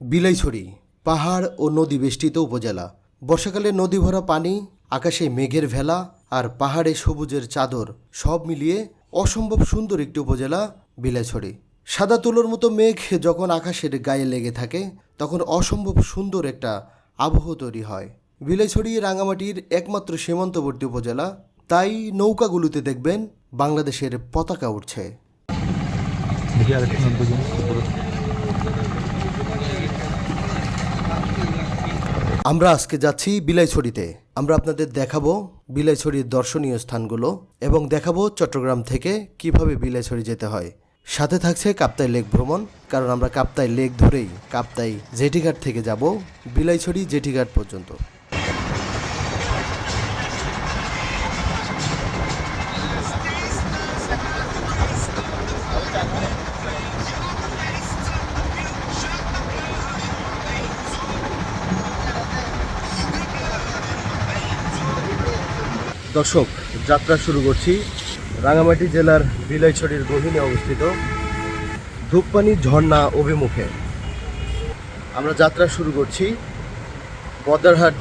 বিলাইছড়ি, পাহাড় ও নদী বেষ্টিত উপজেলা। বর্ষাকালে নদী ভরা পানি, আকাশে মেঘের ভেলা আর পাহাড়ে সবুজের চাদর সব মিলিয়ে অসম্ভব সুন্দর একটি উপজেলা বিলাইছড়ি। সাদা তুলোর মতো মেঘ যখন আকাশের গায়ে লেগে থাকে, তখন অসম্ভব সুন্দর একটা আবহ তৈরি হয়। বিলাইছড়ি রাঙামাটির একমাত্র সীমান্তবর্তী উপজেলা। তাই নৌকাগুলোতে দেখবেন বাংলাদেশের পতাকা উঠছে দেখি আর একটু নব্বই জন উপরে। আমরা আজকে যাচ্ছি বিলাইছড়িতে। আমরা আপনাদের দেখাবো বিলাইছড়ির দর্শনীয় স্থানগুলো এবং দেখাবো চট্টগ্রাম থেকে কীভাবে বিলাইছড়ি যেতে হয়। সাথে থাকছে কাপ্তাই লেক ভ্রমণ, কারণ আমরা কাপ্তাই লেক ধরেই কাপ্তাই জেটিঘাট থেকে যাব, বিলাইছড়ি জেটিঘাট পর্যন্ত। দর্শক, যাত্রা শুরু করছি। রাঙামাটি জেলার বিলাইছড়ির গহীনে অবস্থিত ধূপপানি ঝর্ণা অভিমুখে। আমরা যাত্রা শুরু করছি বদারহাট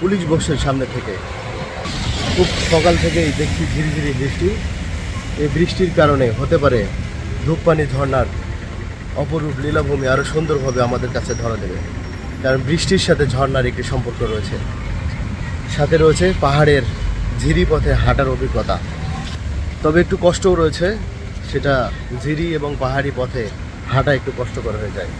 পুলিশ বক্সের সামনে থেকে। খুব সকাল থেকেই দেখছি ঝিরিঝিরি বৃষ্টি। এই বৃষ্টির কারণে হতে পারে ধূপপানি ঝর্ণার অপরূপ লীলাভূমি আরও সুন্দরভাবে আমাদের কাছে ধরা দেবে। কারণ বৃষ্টির সাথে ঝর্ণার একটি সম্পর্ক রয়েছে। সাথে রয়েছে পাহাড়ের ঝিরি পথে হাঁটার অভিজ্ঞতা। তবে একটু কষ্টও রয়েছে, সেটা ঝিরি এবং পাহাড়ি পথে হাঁটা একটু কষ্টকর হয়ে যায়।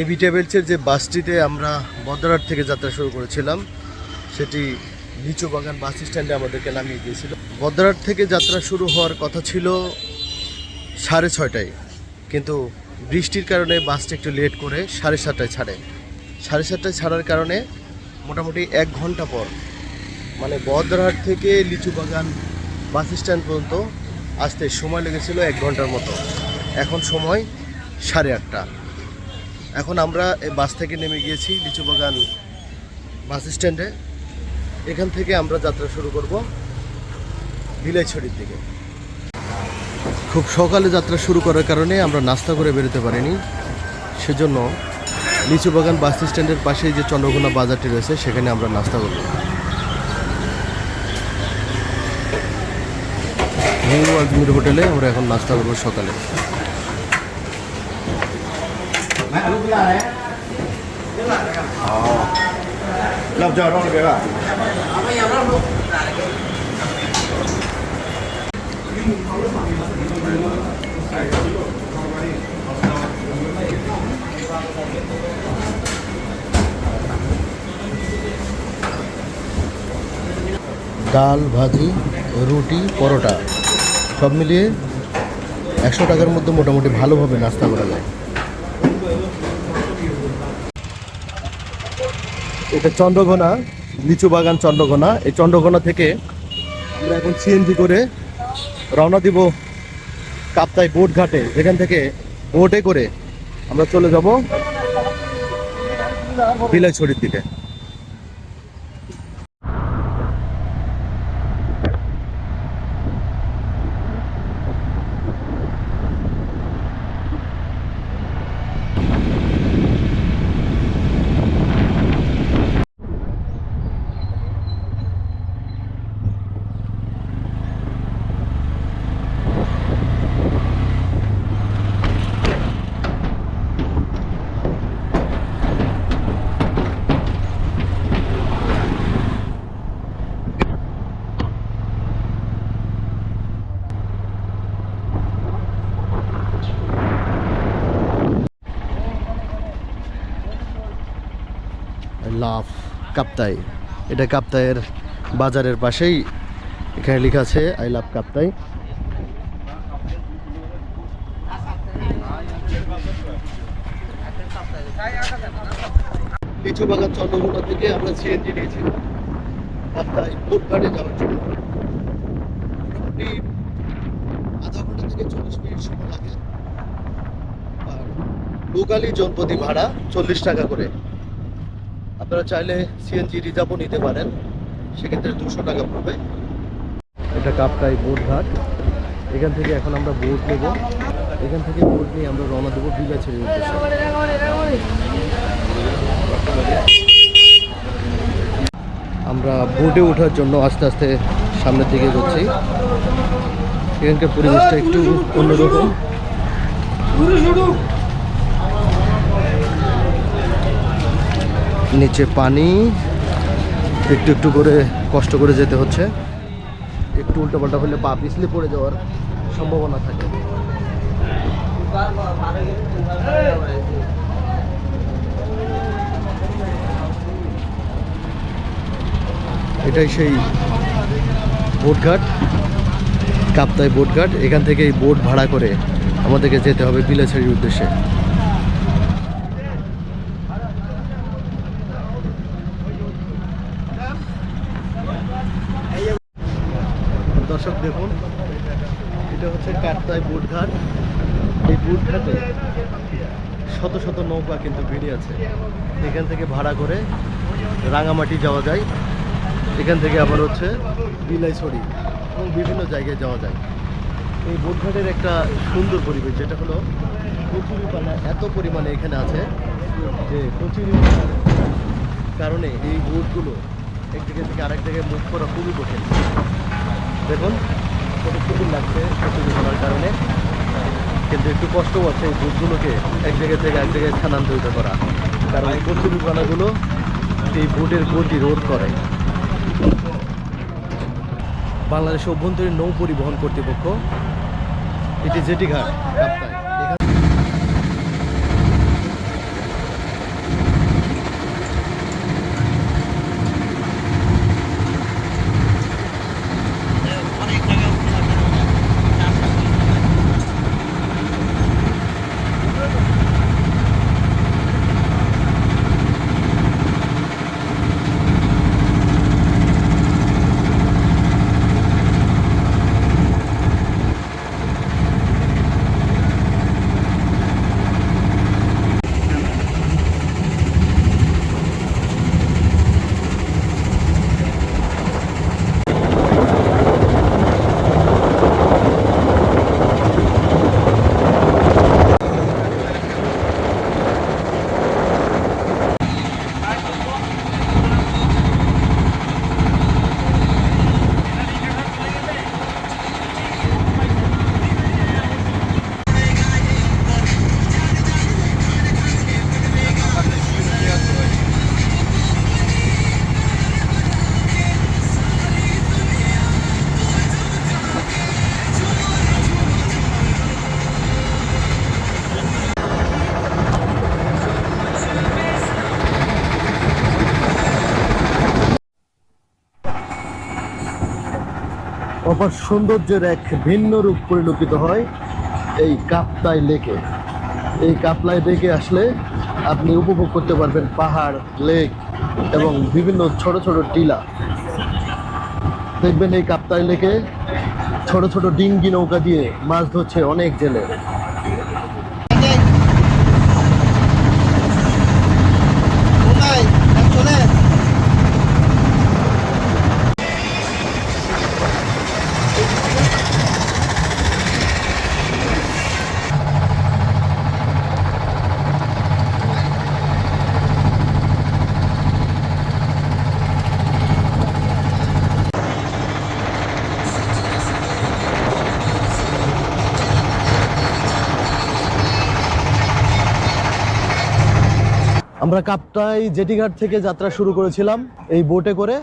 এবি ট্রাভেলসের যে বাসটিতে আমরা বদরাট থেকে যাত্রা শুরু করেছিলাম, সেটি নিচু বাগান বাস স্ট্যান্ডে আমাদেরকে নামিয়ে দিয়েছিল। বদরাট থেকে যাত্রা শুরু হওয়ার কথা ছিল সাড়ে ছয়টায়, কিন্তু বৃষ্টির কারণে বাসটা একটু লেট করে সাড়ে সাতটায় ছাড়ে। সাড়ে সাতটায় ছাড়ার কারণে মোটামুটি এক ঘণ্টা পর মানে বদরহাট থেকে লিচু বাগান বাস স্ট্যান্ড পর্যন্ত আসতে সময় লেগেছিল এক ঘণ্টার মতো। এখন সময় সাড়ে আটটা। এখন আমরা এই বাস থেকে নেমে গিয়েছি লিচু বাগান বাস স্ট্যান্ডে। এখান থেকে আমরা যাত্রা শুরু করব বিলাইছড়ির দিকে। খুব সকালে যাত্রা শুরু করার কারণে আমরা নাস্তা করে বেরোতে পারিনি। সেজন্য লিচু বাগান বাস স্ট্যান্ডের পাশেই যে চন্দ্রকোনা বাজারটি রয়েছে, সেখানে আমরা নাস্তা করব। নিউ আজমির হোটেলে আমরা এখন নাস্তা করব সকালে। Làm chờ đâu cái bạn ডাল ভাজি রুটি পরোটা সব মিলিয়ে একশো টাকার মধ্যে মোটামুটি ভালোভাবে নাস্তা করা যায় এটা চন্দ্রঘোনা, লিচু বাগান চন্দ্রঘোনা। এই চন্দ্রঘোনা থেকে আমরা এখন সিএনজি করে রওনা দিব কাপ্তাই বোট ঘাটে। যেখান থেকে বোটে করে আমরা চলে যাব বিলাইছড়ির দিকে লাভ কাপ্তাই। এটা কাপ্তাইয়ের বাজারের পাশেই এখানে লেখা আছে, আই লাভ কাপ্তাই। আমরা আধা ঘণ্টা থেকে চল্লিশ সময় লাগে। লোকালি ভাড়া চল্লিশ টাকা করে। আপনারা চাইলে সিএনজি রিজার্ভও নিতে পারেন। সেক্ষেত্রে দুশো টাকা পড়বে। এটা কাপটাই বোট ঘাট। এখান থেকে এখন আমরা বোট নেব। এখান থেকে বোট নিয়ে আমরা রওনা দেবো বিলাছের উদ্দেশ্যে আমরা বোটে ওঠার জন্য আস্তে আস্তে সামনের দিকে যাচ্ছি এখানকার পরিবেশটা একটু অন্যরকম। নিচে পানি। একটু একটু করে কষ্ট করে যেতে হচ্ছে। একটু উল্টোপাল্টা হলে পা পিছলে পড়ে যাওয়ার সম্ভাবনা থাকে। এটাই সেই বোটঘাট, কাপ্তাই বোটঘাট। এখান থেকে বোট ভাড়া করে আমাদেরকে যেতে হবে বিলাছাড়ির উদ্দেশ্যে। দর্শক দেখুন, এটা হচ্ছে কাপ্তাই বুটঘাট। এই বুটঘাটে শত শত নৌকা কিন্তু বেরিয়ে আছে। এখান থেকে ভাড়া করে রাঙামাটি যাওয়া যায়। এখান থেকে আবার হচ্ছে বিলাইছড়ি এবং বিভিন্ন জায়গায় যাওয়া যায়। এই বুটঘাটের একটা সুন্দর পরিবেশ, যেটা হলো কচুরিপানা এত পরিমাণে এখানে আছে যে কচুরিপানার কারণে এই বোটগুলো এক জায়গা থেকে আরেক জায়গায় মুভ করা খুবই কঠিন। দেখুন কত সুন্দর লাগছে কচুরিপানার কারণে। কিন্তু একটু কষ্টও আছে এই বুটগুলোকে এক জায়গা থেকে এক জায়গায় স্থানান্তরিত করা। কারণ এই কচুরিপানাগুলো এই বুটের গতি রোধ করে। বাংলাদেশ অভ্যন্তরীণ নৌ পরিবহন কর্তৃপক্ষ, এটি জেটি ঘাট অপার সৌন্দর্যের এক ভিন্ন রূপ পরিলক্ষিত হয়, এই কাপ্তাই লেকে। এই কাপলাই লেকে আসলে আপনি উপভোগ করতে পারবেন পাহাড়, লেক এবং বিভিন্ন ছোট ছোট টিলা। দেখবেন এই কাপ্তাই লেকে ছোট ছোট ডিঙ্গি নৌকা দিয়ে মাছ ধরছে অনেক জেলে। আমরা কাপ্তাই জেটিঘাট থেকে যাত্রা শুরু করেছিলাম এই বোটে করে।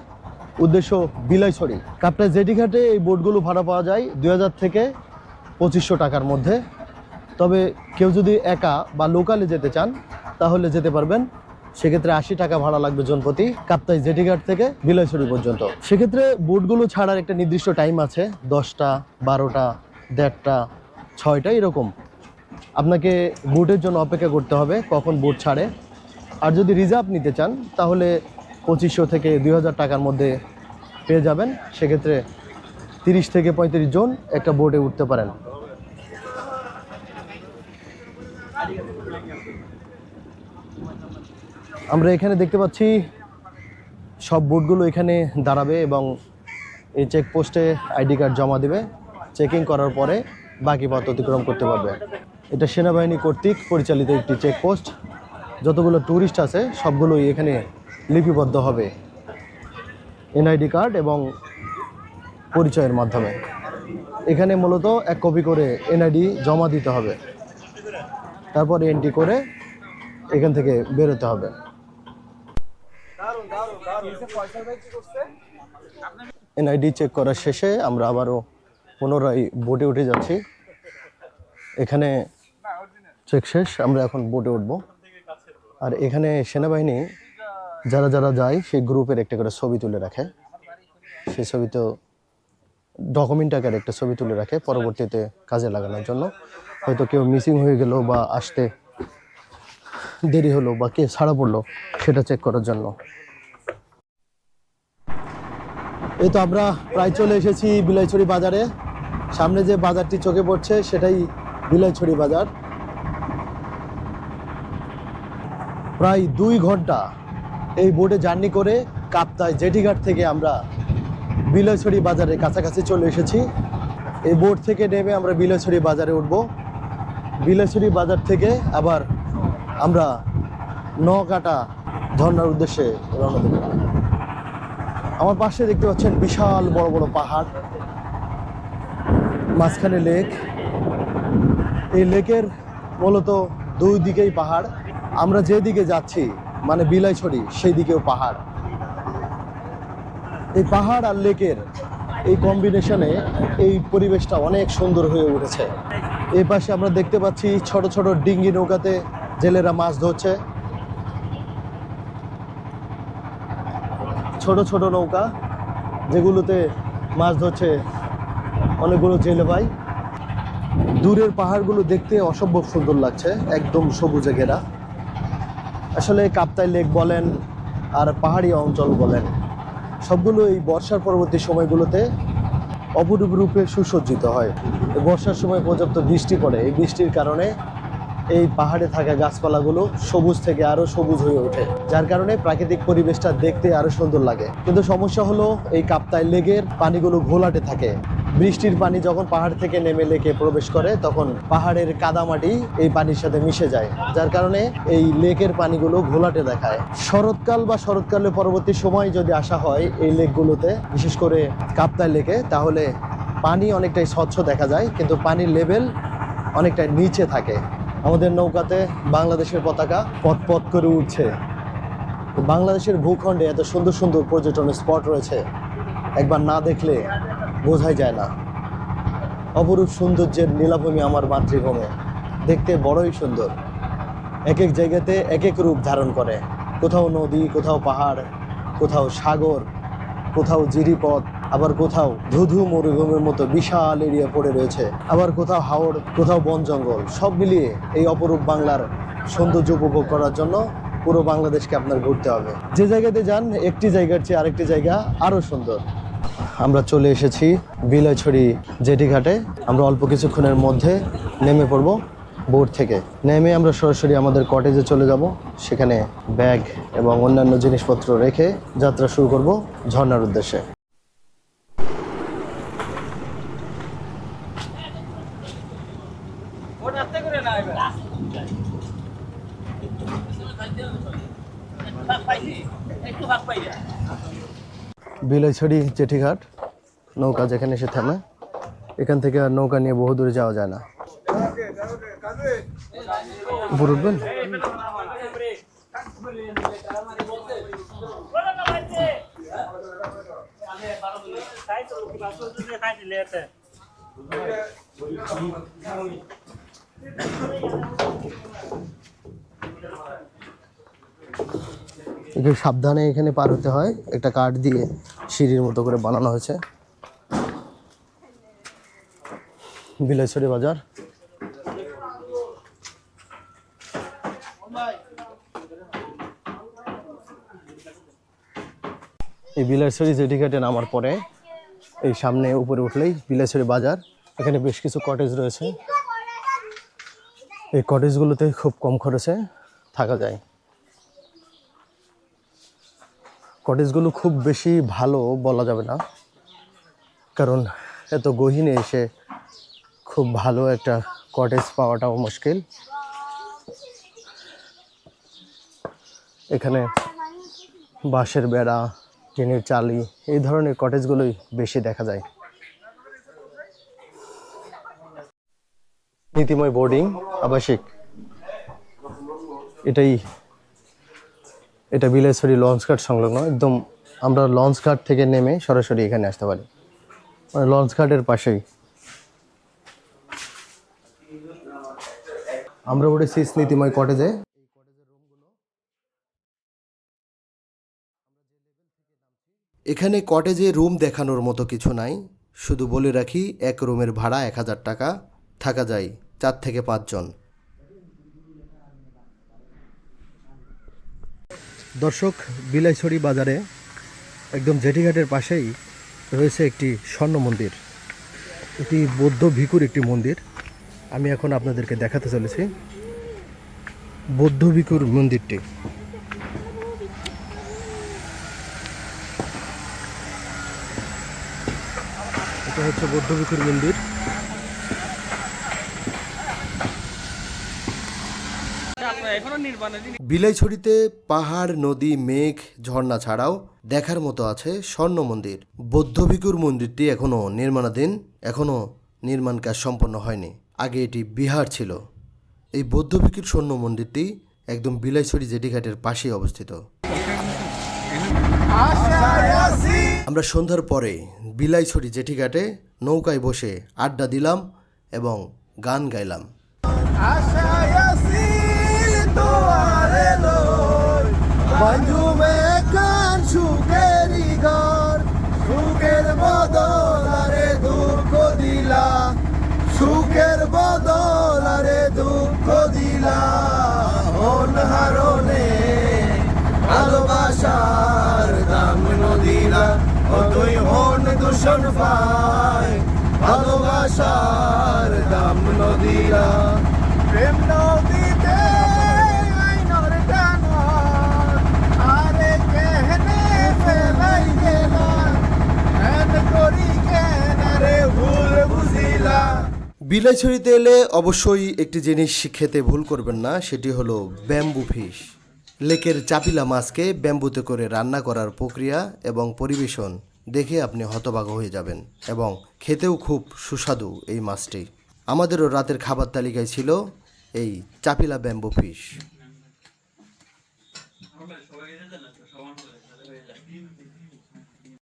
উদ্দেশ্য বিলাইছড়ি। কাপ্তাই জেটিঘাটে এই বোটগুলো ভাড়া পাওয়া যায় দুই হাজার থেকে পঁচিশশো টাকার মধ্যে। তবে কেউ যদি একা বা লোকালে যেতে চান, তাহলে যেতে পারবেন। সেক্ষেত্রে আশি টাকা ভাড়া লাগবে জনপ্রতি কাপ্তাই জেটিঘাট থেকে বিলাইছড়ি পর্যন্ত। সেক্ষেত্রে বোটগুলো ছাড়ার একটা নির্দিষ্ট টাইম আছে, দশটা, বারোটা, দেড়টা, ছয়টা, এরকম। আপনাকে বোটের জন্য অপেক্ষা করতে হবে, কখন বোট ছাড়ে। আর যদি রিজার্ভ নিতে চান, তাহলে পঁচিশশো থেকে দুই হাজার টাকার মধ্যে পেয়ে যাবেন। সেক্ষেত্রে তিরিশ থেকে পঁয়ত্রিশ জন একটা বোটে উঠতে পারেন। আমরা এখানে দেখতে পাচ্ছি, সব বোটগুলো এখানে দাঁড়াবে এবং এই চেকপোস্টে আইডি কার্ড জমা দেবে। চেকিং করার পরে বাকি পথ অতিক্রম করতে পারবে। এটা সেনাবাহিনী কর্তৃক পরিচালিত একটি চেকপোস্ট যতগুলো ট্যুরিস্ট আছে, সবগুলোই এখানে লিপিবদ্ধ হবে। এনআইডি কার্ড এবং পরিচয়ের মাধ্যমে। এখানে মূলত এক কপি করে এনআইডি জমা দিতে হবে। তারপর এন্ট্রি করে এখান থেকে বেরোতে হবে। এনআইডি চেক করার শেষে আমরা আবারও পুনরায় বোটে উঠে যাচ্ছি। এখানে চেক শেষ, আমরা এখন বোটে উঠব। আর এখানে সেনাবাহিনী যারা যারা যায়, সেই গ্রুপের একটা করে ছবি তুলে রাখে। সেই ছবি তো ডকুমেন্ট আকারে একটা ছবি তুলে রাখে পরবর্তীতে কাজে লাগানোর জন্য। হয়তো কেউ মিসিং হয়ে গেল বা আসতে দেরি হলো বা কে ছাড়া পড়ল, সেটা চেক করার জন্য। এই তো আমরা প্রায় চলে এসেছি বিলাইছড়ি বাজারে। সামনে যে বাজারটি চোখে পড়ছে, সেটাই বিলাইছড়ি বাজার। প্রায় দুই ঘণ্টা এই বোটে জার্নি করে কাপ্তায় জেটিঘাট থেকে আমরা বিলাইছড়ি বাজারের কাছাকাছি চলে এসেছি। এই বোট থেকে নেমে আমরা বিলাইছড়ি বাজারে উঠব। বিলাইছড়ি বাজার থেকে আবার আমরা নকাটা ঝর্ণার উদ্দেশ্যে রওনা দেব। আমার পাশে দেখতে পাচ্ছেন বিশাল বড় বড় পাহাড়। মাঝখানে লেক। এই লেকের মূলত দুই দিকেই পাহাড়। আমরা যেদিকে যাচ্ছি মানে বিলাইছড়ি, সেই দিকেও পাহাড়। এই পাহাড় আর লেকের এই কম্বিনেশনে এই পরিবেশটা অনেক সুন্দর হয়ে উঠেছে। এই পাশে আমরা দেখতে পাচ্ছি ছোট ছোট ডিঙ্গি নৌকাতে জেলেরা মাছ ধরছে। ছোট ছোট নৌকা যেগুলোতে মাছ ধরছে অনেকগুলো জেলে ভাই। দূরের পাহাড়গুলো দেখতে অসম্ভব সুন্দর লাগছে, একদম সবুজে ঘেরা। আসলে কাপ্তাই লেক বলেন আর পাহাড়ি অঞ্চল বলেন সবগুলো এই বর্ষার পরবর্তী সময়গুলোতে অপরূপ রূপে সুসজ্জিত হয়। বর্ষার সময় পর্যাপ্ত বৃষ্টি পড়ে। এই বৃষ্টির কারণে এই পাহাড়ে থাকা গাছপালাগুলো সবুজ থেকে আরও সবুজ হয়ে ওঠে, যার কারণে প্রাকৃতিক পরিবেশটা দেখতে আরও সুন্দর লাগে। কিন্তু সমস্যা হলো, এই কাপ্তাই লেগের পানিগুলো ঘোলাটে থাকে। বৃষ্টির পানি যখন পাহাড় থেকে নেমে লেকে প্রবেশ করে, তখন পাহাড়ের কাদামাটি এই পানির সাথে মিশে যায়, যার কারণে এই লেকের পানিগুলো ঘোলাটে দেখায়। শরৎকাল বা শরৎকালের পরবর্তী সময় যদি আসা হয় এই লেকগুলোতে, বিশেষ করে কাপ্তাই লেকে, তাহলে পানি অনেকটাই স্বচ্ছ দেখা যায়, কিন্তু পানির লেভেল অনেকটাই নিচে থাকে। আমাদের নৌকাতে বাংলাদেশের পতাকা পথ পথ করে উঠছে বাংলাদেশের ভূখণ্ডে এত সুন্দর সুন্দর পর্যটন স্পট রয়েছে। একবার না দেখলে বোঝাই যায় না। অপরূপ সৌন্দর্যের নীলাভূমি আমার মাতৃভূমি। দেখতে বড়ই সুন্দর। এক এক জায়গাতে এক এক রূপ ধারণ করে। কোথাও নদী, কোথাও পাহাড়, কোথাও সাগর, কোথাও জিরিপথ, আবার কোথাও ধুধু মরুভূমির মতো বিশাল এরিয়া পড়ে রয়েছে। আবার কোথাও হাওড়, কোথাও বন জঙ্গল, সব মিলিয়ে এই অপরূপ বাংলার সৌন্দর্য উপভোগ করার জন্য পুরো বাংলাদেশকে আপনার ঘুরতে হবে। যে জায়গাতে যান, একটি জায়গার চেয়ে আরেকটি জায়গা আরও সুন্দর। আমরা চলে এসেছি বিলাইছড়ি জেটি ঘাটে আমরা অল্প কিছুক্ষণের মধ্যে নেমে পড়ব বোট থেকে। নেমে আমরা সরাসরি আমাদের কটেজে চলে যাব। সেখানে ব্যাগ এবং অন্যান্য জিনিসপত্র রেখে যাত্রা শুরু করব ঝর্নার উদ্দেশ্যে। বিলাইছড়ি জেঠিঘাট, নৌকা যেখানে এসে থামে। এখান থেকে আর নৌকা নিয়ে বহু দূরে যাওয়া যায় না। উপর উঠবেন? একটু সাবধানে এখানে পার হতে হয়। একটা কাঠ দিয়ে সিঁড়ির মতো করে বানানো হয়েছে। বিলাইছড়ি বাজার। এই বিলাইছড়ি জেটিঘাটে নামার পরে এই সামনে উপরে উঠলেই বিলাইছড়ি বাজার। এখানে বেশ কিছু কটেজ রয়েছে। এই কটেজগুলোতে খুব কম খরচে থাকা যায়। কটেজগুলো খুব বেশি ভালো বলা যাবে না। কারণ এত গহীনে এসে খুব ভালো একটা কটেজ পাওয়াটাও মুশকিল। এখানে বাঁশের বেড়া, টিনের চালি, এই ধরনের কটেজগুলোই বেশি দেখা যায়। নীতিময় বোর্ডিং, আবাসিক। এটাই এটা বিলাইছড়ি লঞ্চ ঘাট সংলগ্ন, একদম আমরা লঞ্চ ঘাট থেকে নেমে সরাসরি এখানে আসতে পারি। মানে লঞ্চ ঘাটের পাশেই। আমরা উঠেছি নীতিময় কটেজে। এখানে কটেজে রুম দেখানোর মতো কিছু নাই। শুধু বলে রাখি, এক রুমের ভাড়া এক হাজার টাকা। থাকা যায় চার থেকে পাঁচজন। দর্শক, বিলাইছড়ি বাজারে একদম জেটিঘাটের পাশেই রয়েছে একটি স্বর্ণ মন্দির। এটি বৌদ্ধ ভিকুর একটি মন্দির। আমি এখন আপনাদেরকে দেখাতে চলেছি বৌদ্ধ ভিকুর মন্দিরটি। এটা হচ্ছে বৌদ্ধ ভিকুর মন্দির। বিলাইছড়িতে পাহাড়, নদী, মেঘ, ঝর্ণা ছাড়াও দেখার মতো আছে স্বর্ণ মন্দির। বৌদ্ধভিকুর মন্দিরটি এখনও নির্মাণাধীন এখনও নির্মাণ কাজ সম্পন্ন হয়নি। আগে এটি বিহার ছিল। এই বৌদ্ধভিকুর স্বর্ণ মন্দিরটি একদম বিলাইছড়ি জেটিঘাটের পাশেই অবস্থিত। আমরা সন্ধ্যার পরে বিলাইছড়ি জেটিঘাটে নৌকায় বসে আড্ডা দিলাম এবং গান গাইলাম। বাঞ্জুমে কান সুখেরি ঘর, সুখের বদল আরে দুঃখ দিলা, সুখের বদল আরে দুঃখ দিলা। হন হারনে ভালোবাসার দাম নদীরা অতই হন দূষণ পায়। ভালোবাসার দাম নদীরা প্রেম নদীতে আইনর ডাঙর আরে কেহনে ফেলাই গেলা এন করি কেন রে ভুল বুঝিলা বিলাইছড়িতে এলে অবশ্যই একটি জিনিস খেতে ভুল করবেন না, সেটি হলো ব্যাম্বু ফিশ। লেকের চাপিলা মাছকে ব্যাম্বুতে করে রান্না করার প্রক্রিয়া এবং পরিবেশন দেখে আপনি হতবাক হয়ে যাবেন এবং খেতেও খুব সুস্বাদু এই মাছটি। আমাদেরও রাতের খাবার তালিকায় ছিল এই চাপিলা ব্যাম্বু ফিশ।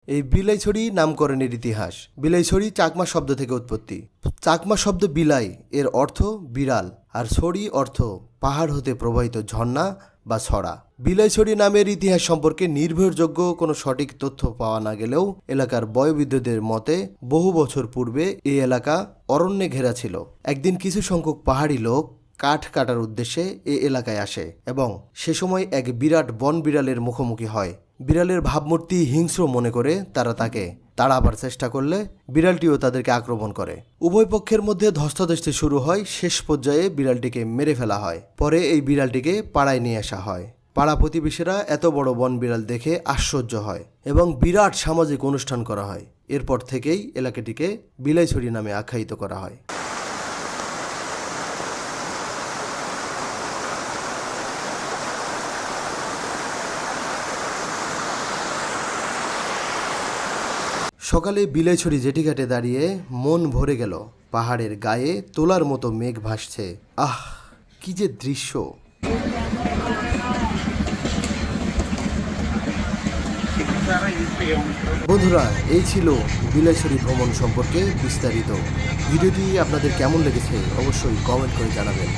এই বিলাইছড়ি নামকরণের ইতিহাস। বিলাইছড়ি চাকমা শব্দ থেকে উৎপত্তি। চাকমা শব্দ বিলাই, এর অর্থ বিড়াল, আর ছড়ি অর্থ পাহাড় হতে প্রবাহিত ঝর্ণা বা ছড়া। বিলাইছড়ি নামের ইতিহাস সম্পর্কে নির্ভরযোগ্য কোনো সঠিক তথ্য পাওয়া না গেলেও এলাকার বয়োবৃদ্ধদের মতে বহু বছর পূর্বে এই এলাকা অরণ্যে ঘেরা ছিল। একদিন কিছু সংখ্যক পাহাড়ি লোক কাঠ কাটার উদ্দেশ্যে এ এলাকায় আসে এবং সে সময় এক বিরাট বন বিড়ালের মুখোমুখি হয়। বিড়ালের ভাবমূর্তি হিংস্র মনে করে তারা তাকে তাড়াবার চেষ্টা করলে বিড়ালটিও তাদেরকে আক্রমণ করে। উভয় পক্ষের মধ্যে ধস্তাধস্তি শুরু হয়, শেষ পর্যায়ে বিড়ালটিকে মেরে ফেলা হয়। পরে এই বিড়ালটিকে পাড়ায় নিয়ে আসা হয়। পাড়া প্রতিবেশীরা এত বড় বন বিড়াল দেখে আশ্চর্য হয় এবং বিরাট সামাজিক অনুষ্ঠান করা হয়। এরপর থেকেই এলাকাটিকে বিলাইছড়ি নামে আখ্যায়িত করা হয়। সকালে বিলাইছড়ি জেটিঘাটে দাঁড়িয়ে মন ভরে গেল। পাহাড়ের গায়ে তোলার মতো মেঘ ভাসছে। আহ, কি যে দৃশ্য। বন্ধুরা, এই ছিল বিলাইছড়ি ভ্রমণ সম্পর্কে বিস্তারিত। ভিডিওটি আপনাদের কেমন লেগেছে অবশ্যই কমেন্ট করে জানাবেন।